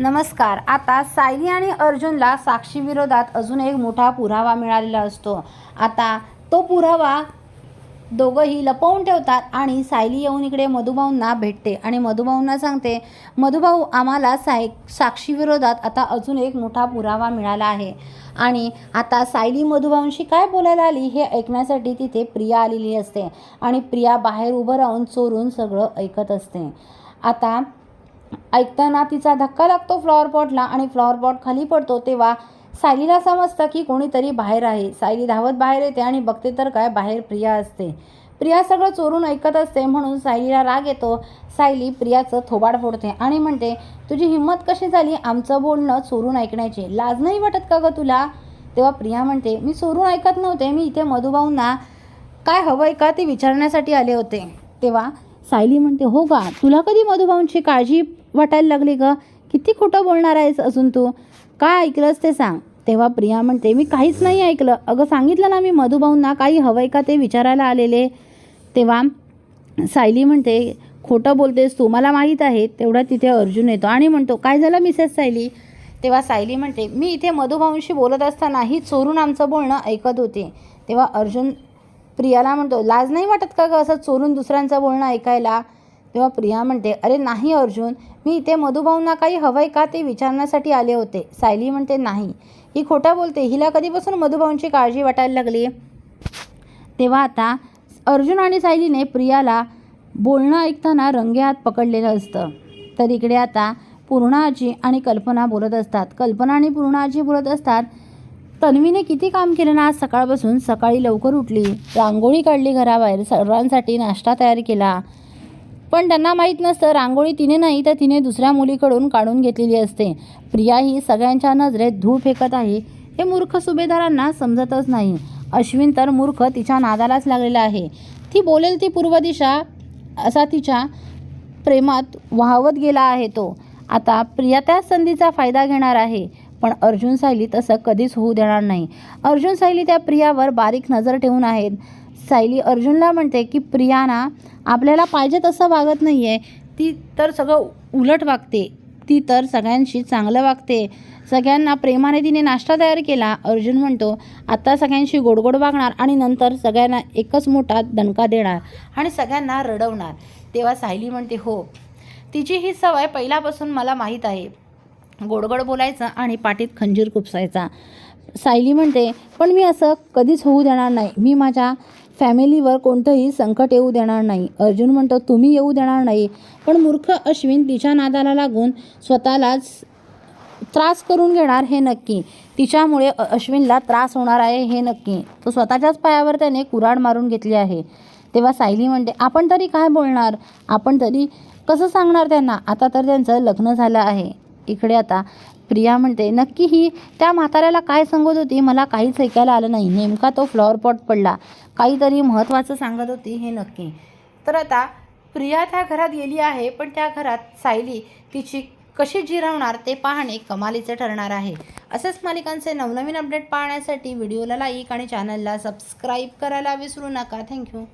नमस्कार. आता सायली आणि अर्जुनला साक्षीविरोधात अजून एक मोठा पुरावा मिळालेला असतो. आता तो पुरावा दोघंही लपवून ठेवतात आणि सायली येऊन इकडे मधुभाऊंना भेटते आणि मधुभाऊंना सांगते मधुभाऊ आम्हाला साय साक्षीविरोधात आता अजून एक मोठा पुरावा मिळाला आहे. आणि आता सायली मधुभाऊंशी काय बोलायला आली हे ऐकण्यासाठी तिथे प्रिया आलेली असते आणि प्रिया बाहेर उभं राहून चोरून सगळं ऐकत असते. आता ऐकताना तिचा धक्का लागतो फ्लॉवर पॉटला आणि फ्लॉवर पॉट खाली पडतो तेव्हा सायलीला समजतं की कोणीतरी बाहेर आहे. सायली धावत बाहेर येते आणि बघते तर काय बाहेर प्रिया असते. प्रिया सगळं चोरून ऐकत असते म्हणून सायलीला राग येतो. सायली प्रियाचं थोबाड फोडते आणि म्हणते तुझी हिंमत कशी झाली आमचं बोलणं चोरून ऐकण्याची? लाज नाही वाटत का गं तुला? तेव्हा प्रिया म्हणते मी चोरून ऐकत नव्हते. मी इथे मधुभाऊंना काय हवंय का ते विचारण्यासाठी आले होते. तेव्हा सायली म्हणते हो का तुला कधी मधुभाऊंची काळजी वाटायला लागली ग? किती खोटं बोलणार आहेस अजून तू? काय ऐकलंस ते सांग. तेव्हा प्रिया म्हणते मी काहीच नाही ऐकलं. अगं सांगितलं ना मी मधुभाऊंना काही हवंय का ते विचारायला आलेले? तेव्हा सायली म्हणते खोटं बोलतेस तू मला माहीत आहे तेवढा तिथे अर्जुन येतो. आणि म्हणतो काय झालं मिसेस सायली? तेव्हा सायली म्हणते मी इथे मधुभाऊंशी बोलत असतानाही चोरून आमचं बोलणं ऐकत होते. तेव्हा अर्जुन प्रियाला म्हणतो लाज नाही वाटत का गं असं चोरून दुसऱ्यांचं बोलणं ऐकायला? तेव्हा प्रिया म्हणते अरे नाही अर्जुन मी इथे मधुभाऊंना काही हवंय का ते विचारण्यासाठी आले होते. सायली म्हणते नाही. ही खोटा बोलते. हिला कधीपासून मधुभाऊंची काळजी वाटायला लागली? तेव्हा आता अर्जुन आणि सायलीने प्रियाला बोलणं ऐकताना रंगेहात पकडलेलं असतं. तर इकडे आता पूर्णा आजी आणि कल्पना बोलत असतात. कल्पना आणि पूर्णा आजी बोलत असतात. तन्वीने किती काम केलं ना आज सकाळपासून सकाळी लवकर उठली. रांगोळी काढली घराबाहेर सर्वांसाठी नाश्ता तयार केला. पण त्यांना माहीत नसतं रांगोळी तिने नाही तर तिने दुसऱ्या मुलीकडून काढून घेतलेली असते. प्रिया ही सगळ्यांच्या नजरेत धूळ फेकत आहे हे मूर्ख सुभेदारांना समजतच नाही. अश्विन तर मूर्ख तिच्या नादालाच लागलेला आहे. ती बोलेल ती पूर्व दिशा असा तिच्या प्रेमात वाहवत गेला आहे तो. आता प्रिया त्या संधीचा फायदा घेणार आहे. पण अर्जुन सायली तसं कधीच होऊ देणार नाही. अर्जुन सायली त्या प्रियावर बारीक नजर ठेवून आहेत. सायली अर्जुनला म्हणते की प्रियाना आपल्याला पाहिजे तसं वागत नाही आहे ती तर सगळं उलट वागते. ती तर सगळ्यांशी चांगलं वागते. सगळ्यांना प्रेमाने तिने नाश्ता तयार केला. अर्जुन म्हणतो आता सगळ्यांशी गोडगोड वागणार आणि नंतर सगळ्यांना एकच मोठा दणका देणार आणि सगळ्यांना रडवणार. तेव्हा सायली म्हणते हो तिची ही सवय पहिल्यापासून मला माहीत आहे. गोडगोड बोलायचं आणि पाठीत खंजीर खुपसायचा. सायली म्हणते पण मी असं कधीच होऊ देणार नाही. मी माझ्या फॅमिलीवर कोणतंही संकट येऊ देणार नाही. अर्जुन म्हणतो तुम्ही येऊ देणार नाही. पण मूर्ख अश्विन तिच्या नादाला लागून स्वतःलाच त्रास करून घेणार हे नक्की. तिच्यामुळे अश्विनला त्रास होणार आहे हे नक्की. तो स्वतःच्याच पायावर त्याने कुऱ्हाड मारून घेतली आहे. तेव्हा सायली म्हणते आपण तरी काय बोलणार? आपण तरी कसं सांगणार त्यांना? आता तर त्यांचं लग्न झालं आहे. इकडे आता प्रिया म्हणते नक्की ही त्या म्हाताऱ्याला काय सांगत होती? मला काहीच ऐकायला आलं नाही. नेमका तो फ्लॉवर पॉट पडला. काहीतरी महत्त्वाचं सांगत होती हे नक्की. तर आता प्रिया त्या घरात गेली आहे पण त्या घरात सायली तिची कशी जिरवणार ते पाहणे कमालीचे ठरणार आहे. असेच मालिकांचे नवनवीन अपडेट पाहण्यासाठी व्हिडिओला लाईक आणि चॅनलला सबस्क्राईब करायला विसरू नका. थँक्यू